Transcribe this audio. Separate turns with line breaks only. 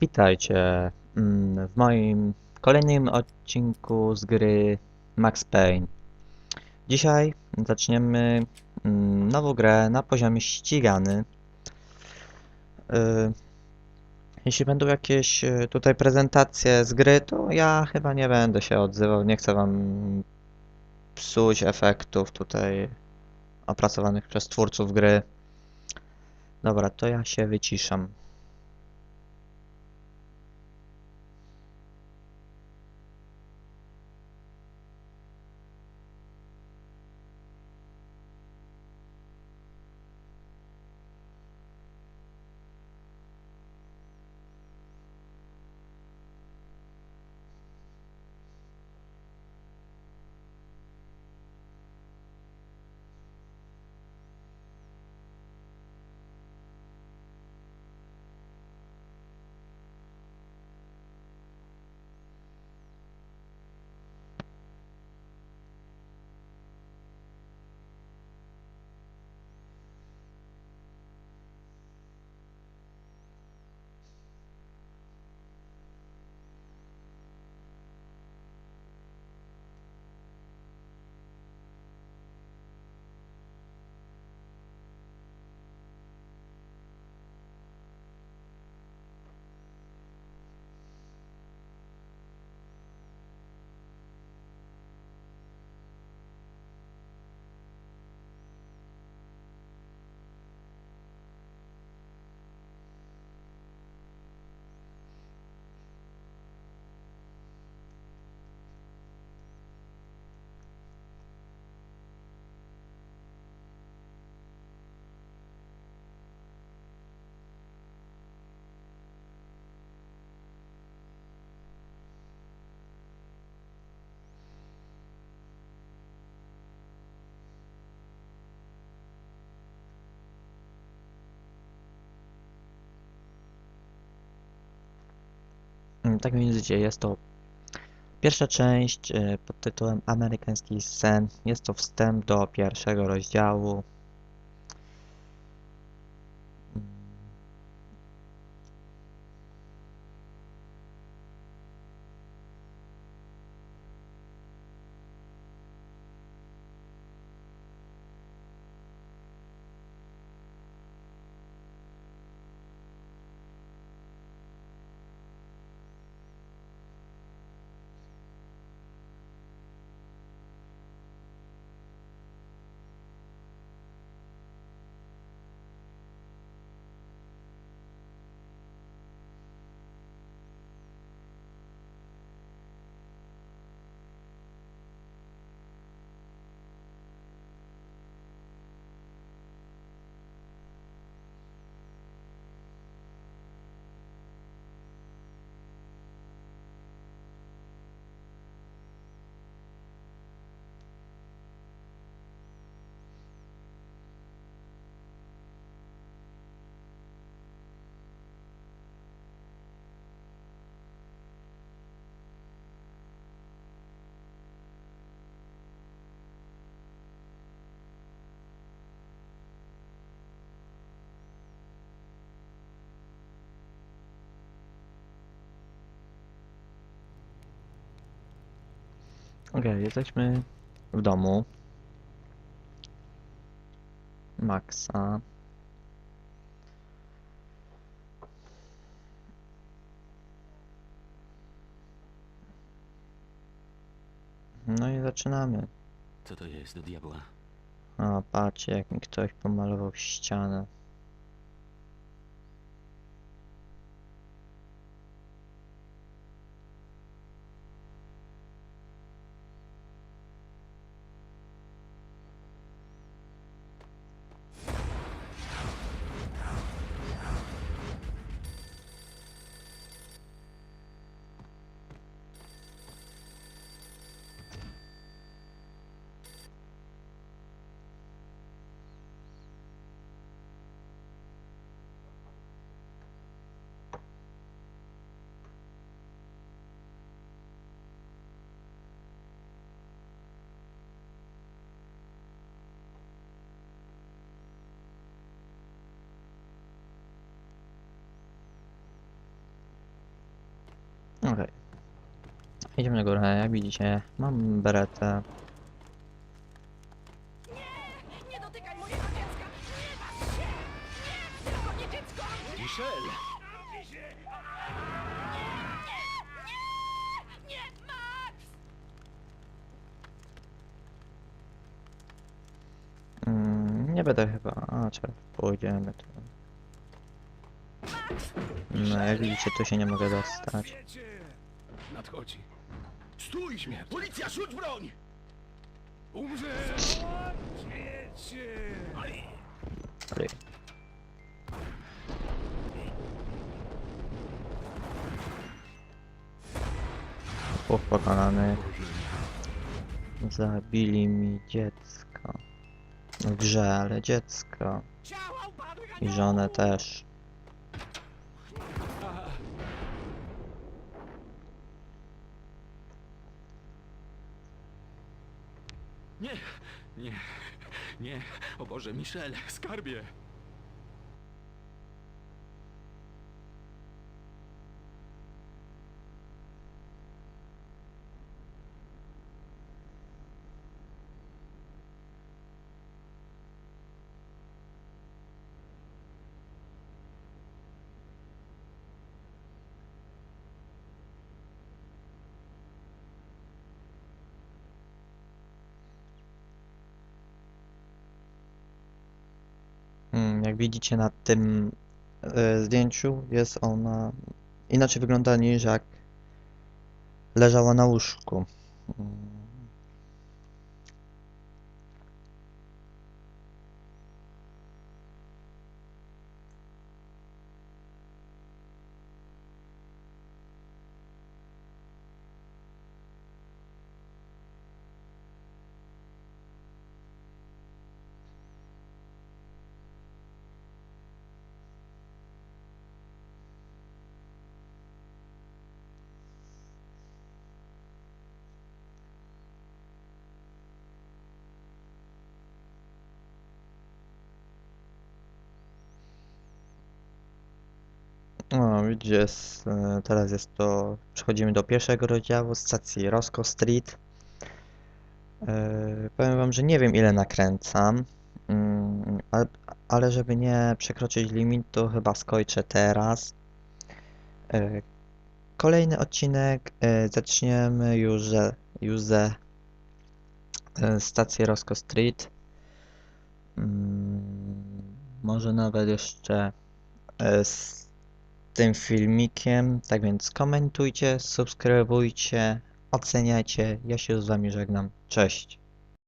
Witajcie mm, w moim kolejnym odcinku z gry Max Payne. Dzisiaj zaczniemy mm, nową grę na poziomie ścigany. Y, Jeśli będą jakieś y, tutaj prezentacje z gry, to ja chyba nie będę się odzywał. Nie chcę wam psuć efektów tutaj opracowanych przez twórców gry. Dobra, to ja się wyciszam. Tak więc widzicie, jest to pierwsza część e, pod tytułem Amerykański sen. Jest to wstęp do pierwszego rozdziału. Okej, jesteśmy w domu Maxa. No i zaczynamy.
Co to jest do diabła?
A, patrzcie, jak mi ktoś pomalował ścianę. Okej. Idziemy na górę, jak widzicie, mam beretę.
Max!
Mm, nie będę chyba. A, czekaj, pójdziemy tu. No, jak widzicie, tu się nie mogę dostać.
Nadchodzi. Stój, śmierć! Policja, rzuć broń! Umrze! Śmiecie!
Ry. Chłop pokonany. Zabili mi dziecko. W grze, ale dziecko. I żonę też.
Nie, nie, nie. O Boże, Michelle, skarbie.
Mm, Jak widzicie na tym e, zdjęciu jest ona inaczej wygląda niż jak leżała na łóżku. Mm. O, widzicie, teraz jest to, przechodzimy do pierwszego rozdziału stacji Roscoe Street. E, powiem wam, że nie wiem ile nakręcam, mm, ale, ale żeby nie przekroczyć limit, to chyba skończę teraz. E, kolejny odcinek e, zaczniemy już ze, już ze e, stacji Roscoe Street. Mm, może nawet jeszcze e, z tym filmikiem. Tak więc komentujcie, subskrybujcie, oceniajcie. Ja się z wami żegnam. Cześć.